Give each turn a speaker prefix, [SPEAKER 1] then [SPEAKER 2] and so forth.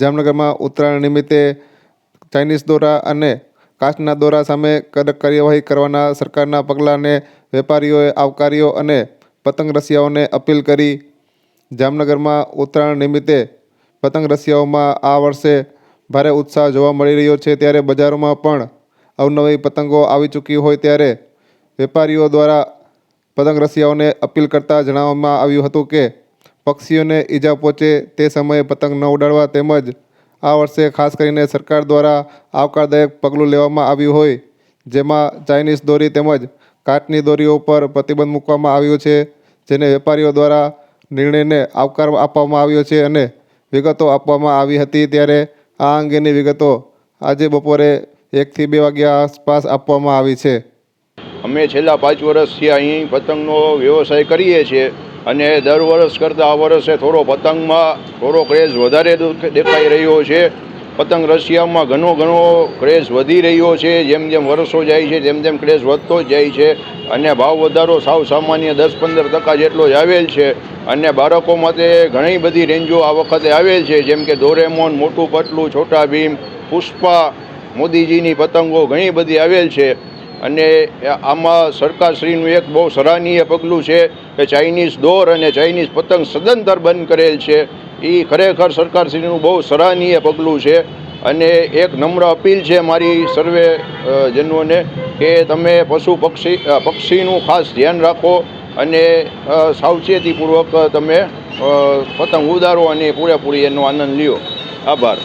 [SPEAKER 1] જામનગરમાં ઉત્તરાયણ નિમિત્તે ચાઇનીઝ દોરા અને કાચના દોરા સામે કડક કાર્યવાહી કરવાના સરકારના પગલાંને વેપારીઓએ આવકાર્યો અને પતંગ રસિયાઓને અપીલ કરી. જામનગરમાં ઉત્તરાયણ નિમિત્તે પતંગ રસિયાઓમાં આ વર્ષે ભારે ઉત્સાહ જોવા મળી રહ્યો છે. ત્યારે બજારોમાં પણ અવનવી પતંગો આવી ચૂકી હોય ત્યારે વેપારીઓ દ્વારા પતંગ રસિયાઓને અપીલ કરતાં જણાવવામાં આવ્યું હતું કે પક્ષીઓને ઈજા પહોંચે તે સમયે પતંગ ન ઉડાડવા તેમજ આ વર્ષે ખાસ કરીને સરકાર દ્વારા આવકારદાયક પગલું લેવામાં આવ્યું હોય, જેમાં ચાઇનીઝ દોરી તેમજ કાટની દોરીઓ પર પ્રતિબંધ મૂકવામાં આવ્યો છે, જેને વેપારીઓ દ્વારા નિર્ણયને આવકાર આપવામાં આવ્યો છે અને વિગતો આપવામાં આવી હતી ત્યારે આ અંગેની વિગતો આજે બપોરે એકથી બે વાગ્યા આસપાસ આપવામાં આવી છે.
[SPEAKER 2] અમે છેલ્લા પાંચ વર્ષથી અહીં પતંગનો વ્યવસાય કરીએ છીએ. અને દર વર્ષ કરતાં આ વર્ષે થોડો પતંગમાં થોડો ક્રેઝ વધારે દેખાઈ રહ્યો છે. પતંગ રશિયામાં ઘણો ઘણો ક્રેઝ વધી રહ્યો છે. જેમ જેમ વર્ષો જાય છે, તેમ તેમ ક્રેઝ વધતો જ જાય છે. અને ભાવ વધારો સાવ સામાન્ય દસ, પંદર ટકા જેટલો જ આવેલ છે. અને બાળકો માટે ઘણી બધી રેન્જો આ વખતે આવેલ છે. જેમ કે દોરેમોન મોટું પતલું, છોટા ભીમ, પુષ્પા, મોદીજીની પતંગો ઘણી બધી આવેલ છે. અને આમાં સરકારશ્રીનું એક બહુ સરાહનીય પગલું છે કે ચાઇનીઝ દોર અને ચાઇનીઝ પતંગ સદંતર બંધ કરેલ છે. એ ખરેખર સરકારશ્રીનું બહુ સરાહનીય પગલું છે. અને એક નમ્ર અપીલ છે મારી સર્વે જનોને કે તમે પશુ પક્ષી પક્ષીનું ખાસ ધ્યાન રાખો અને સાવચેતીપૂર્વક તમે પતંગ ઉડારો અને પૂરેપૂરી એનો આનંદ લ્યો. આભાર.